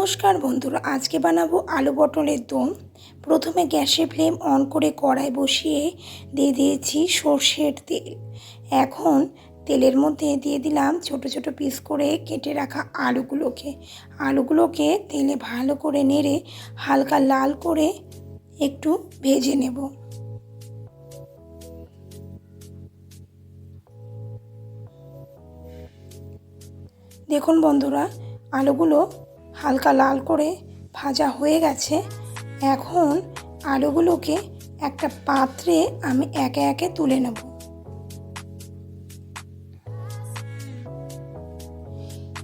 নমস্কার বন্ধুরা, আজকে বানাবো আলু পটলের দম। প্রথমে গ্যাসে ফ্লেম অন করে কড়াই বসিয়ে দিয়ে দিয়েছি সর্ষের তেল। এখন তেলের মধ্যে দিয়ে দিলাম ছোট ছোট পিস করে কেটে রাখা আলুগুলোকে। আলুগুলোকে তেলে ভালো করে নেড়ে হালকা লাল করে একটু ভেজে নেব। দেখুন বন্ধুরা, আলুগুলো হালকা লাল করে ভাজা হয়ে গেছে। এখন আলুগুলোকে একটা পাত্রে আমি একে একে তুলে নেব।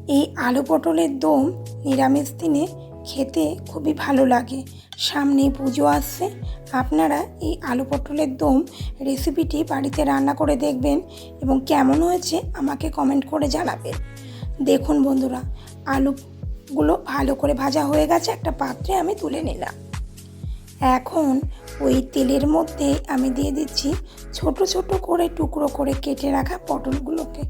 এই আলু পটলের দম নিরামিষ দিনে খেতে খুবই ভালো লাগে। সামনে পুজো আসছে। আপনারা এই আলু পটলের দম রেসিপিটি বাড়িতে রান্না করে দেখবেন এবং কেমন হয়েছে আমাকে কমেন্ট করে জানাবেন। দেখুন বন্ধুরা আলুগুলো ভালো করে ভাজা হয়ে গেছে, একটা পাত্রে আমি তুলে নিলাম। এখন ওই তেলের মধ্যে আমি দিয়ে দিচ্ছি ছোট ছোট করে টুকরো করে কেটে রাখা পটলগুলোকে।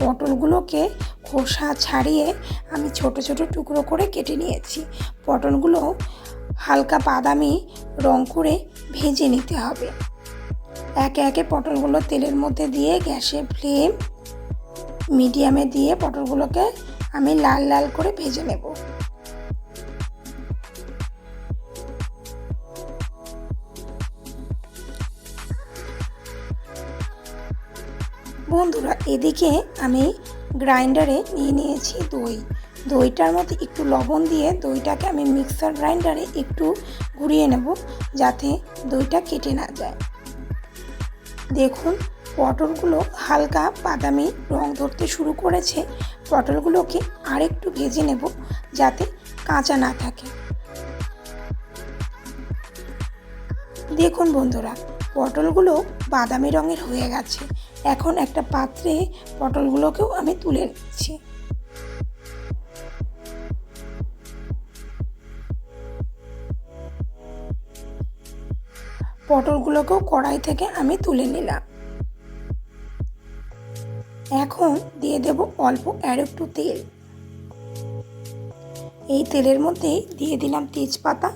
পটলগুলোকে খোসা ছাড়িয়ে আমি ছোট ছোট টুকরো করে কেটে নিয়েছি। পটলগুলো হালকা বাদামি রং করে ভেজে নিতে হবে। একে একে পটলগুলো তেলের মধ্যে দিয়ে গ্যাসের ফ্লেম মিডিয়ামে দিয়ে পটলগুলোকে আমি লাল লাল করে ভেজে নেব। বন্ধুরা, এদিকে আমি গ্রাইন্ডারে নিয়ে নিয়েছি দই। দইটার মধ্যে একটু লবণ দিয়ে দইটাকে আমি মিক্সার গ্রাইন্ডারে একটু ঘুরিয়ে নেব যাতে দইটা কেটে না যায়। দেখুন পটলগুলো হালকা বাদামি রং ধরতে শুরু করেছে। পটলগুলোকে আরেকটু ভেজে নেব যাতে কাঁচা না থাকে। দেখুন বন্ধুরা, পটলগুলো বাদামি রঙের হয়ে গেছে। এখন একটা পাত্রে পটলগুলোকেও আমি তুলে নিচ্ছি। পটলগুলোকেও কড়াই থেকে আমি তুলে নিলাম। এখন দিয়ে দেব অল্প আর একটু তেল। এই তেলের মধ্যে দিয়ে দিলাম তেজপাতা।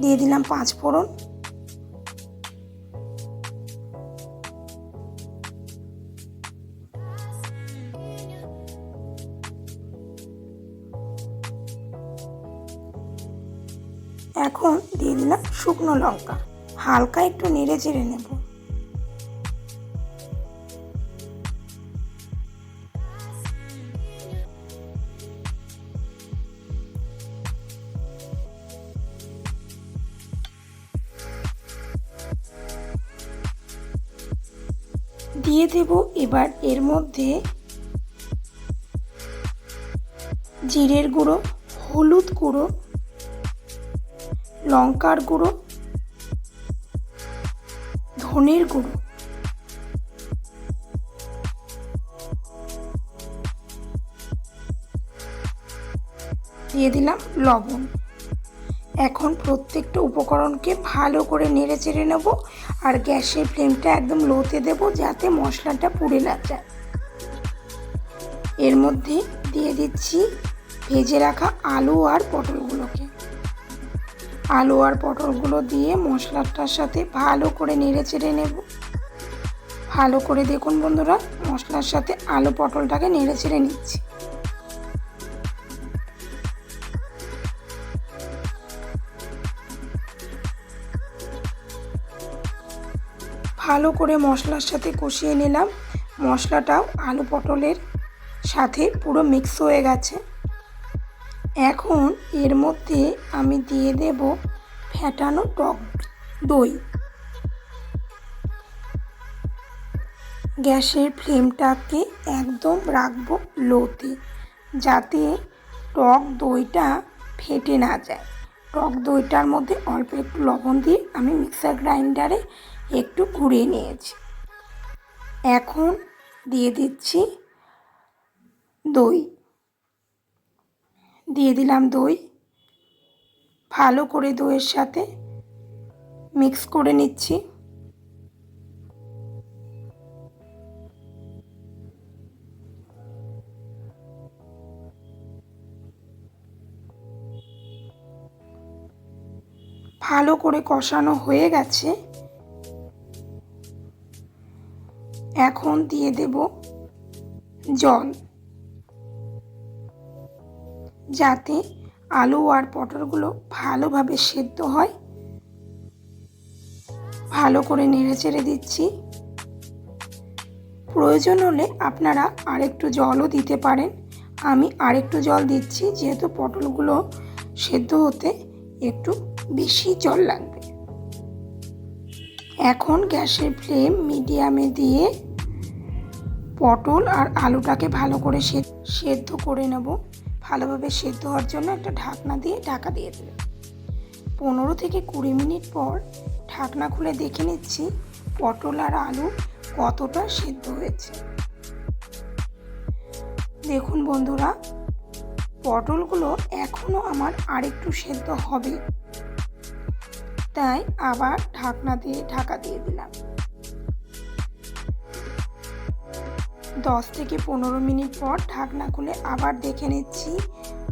দিয়ে দিলাম পাঁচ ফোড়ন এখন দিলাম শুকনো লঙ্কা। হালকা একটু নেড়ে চেড়ে নেব। দিয়ে দেব এবার এর মধ্যে জিরের গুঁড়ো, হলুদ গুঁড়ো লঙ্কার গুঁড়ো, ধনের গুঁড়ো, দিয়ে দিলাম লবণ। এখন প্রত্যেকটা উপকরণকে ভালো করে নেড়ে চেড়ে নেব আর গ্যাসের ফ্লেমটা একদম লোতে দেব যাতে মশলাটা পুড়ে না যায়। এর মধ্যে দিয়ে দিচ্ছি ভেজে রাখা আলু আর পটলগুলোকে। আলু আর পটলগুলো দিয়ে মশলাটার সাথে ভালো করে নেড়ে চেড়ে নেব। ভালো করে দেখুন বন্ধুরা, মশলার সাথে আলু পটলটাকে নেড়ে চেড়ে নিচ্ছি। ভালো করে মশলার সাথে কষিয়ে নিলাম। মশলাটাও আলু পটলের সাথে পুরো মিক্স হয়ে গেছে। এখন এর মধ্যে আমি দিয়ে দেব ফ্যাটানো টক দই। গ্যাসের ফ্লেমটাকে একদম রাখব লোতে, যাতে টক দইটা ফেটে না যায়। টক দইটার মধ্যে অল্প একটু লবণ দিয়ে আমি মিক্সার গ্রাইন্ডারে একটু ঘুরিয়ে নিয়েছি। এখন দিয়ে দিচ্ছি দই। দিয়ে দিলাম দই। ভালো করে দইয়ের সাথে মিক্স করে নিচ্ছি। ভালো করে কষানো হয়ে গেছে। এখন দিয়ে দেব জল। যাতে আলু আর পটলগুলো ভালোভাবে সেদ্ধ হয়। ভালো করে নেড়ে চেড়ে দিচ্ছি। প্রয়োজন হলে আপনারা আরেকটু জলও দিতে পারেন। আমি আরেকটু জল দিচ্ছি, যেহেতু পটলগুলো সেদ্ধ হতে একটু বেশি জল লাগবে। এখন গ্যাসের ফ্লেম মিডিয়ামে দিয়ে পটল আর আলুটাকে ভালো করে সেদ্ধ করে নেব। ভালোভাবে সেদ্ধ হওয়ার জন্য একটা ঢাকনা দিয়ে ঢাকা দিয়ে দেবে পনেরো থেকে কুড়ি মিনিট পর ঢাকনা খুলে দেখে নিচ্ছি পটল আর আলু কতটা সেদ্ধ হয়েছে। দেখুন বন্ধুরা, পটলগুলো এখনও আমার আরেকটু সেদ্ধ হবে। তাই আবার ঢাকনা দিয়ে ঢাকা দিয়ে দিলাম। দশ থেকে পনেরো মিনিট পর ঢাকনা খুলে আবার দেখে নিচ্ছি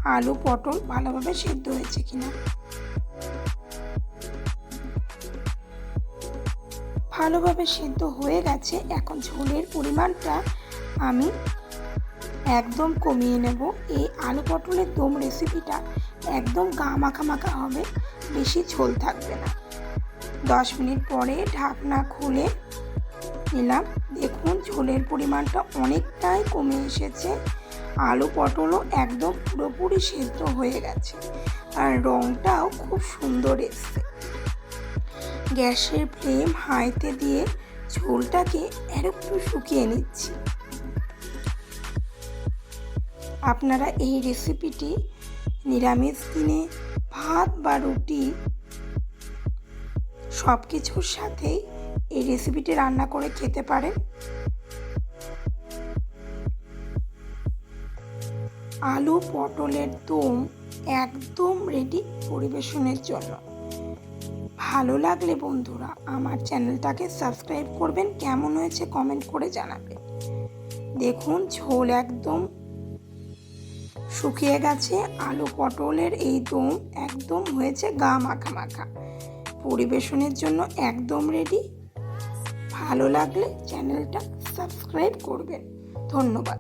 আলু, পটল ভালোভাবে সেদ্ধ হয়েছে কিনা। ভালোভাবে সেদ্ধ হয়ে গেছে। এখন ঝোলের পরিমাণটা আমি একদম কমিয়ে নেব। এই আলু, পটলের দম রেসিপিটা একদম গা মাখা মাখা হবে, বেশি ঝোল থাকবে না। দশ মিনিট পরে ঢাকনা খুলে নিলাম। দেখুন, ঝোলের পরিমাণটা অনেকটাই কমে এসেছে। আলু পটলও একদম পুরোপুরি সেদ্ধ হয়ে গেছে। আর রঙটাও খুব সুন্দর এসছে। গ্যাসের ফ্লেম হাইতে দিয়ে ঝোলটাকে একটু শুকিয়ে নিচ্ছি। আপনারা এই রেসিপিটি নিরামিষ দিনে ভাত বা রুটি সব কিছুর সাথেই এই রেসিপিটি রান্না করে খেতে পারেন। আলু পটলের দম একদম রেডি পরিবেশনের জন্য। ভালো লাগলে বন্ধুরা আমার চ্যানেলটাকে সাবস্ক্রাইব করবেন, কেমন হয়েছে কমেন্ট করে জানাবেন। দেখুন, ঝোল একদম শুকিয়ে গেছে, আলু পটলের এই দম একদম হয়েছে গা মাখা মাখা। পরিবেশনের জন্য একদম রেডি ভালো লাগলে চ্যানেলটা সাবস্ক্রাইব করবেন। ধন্যবাদ।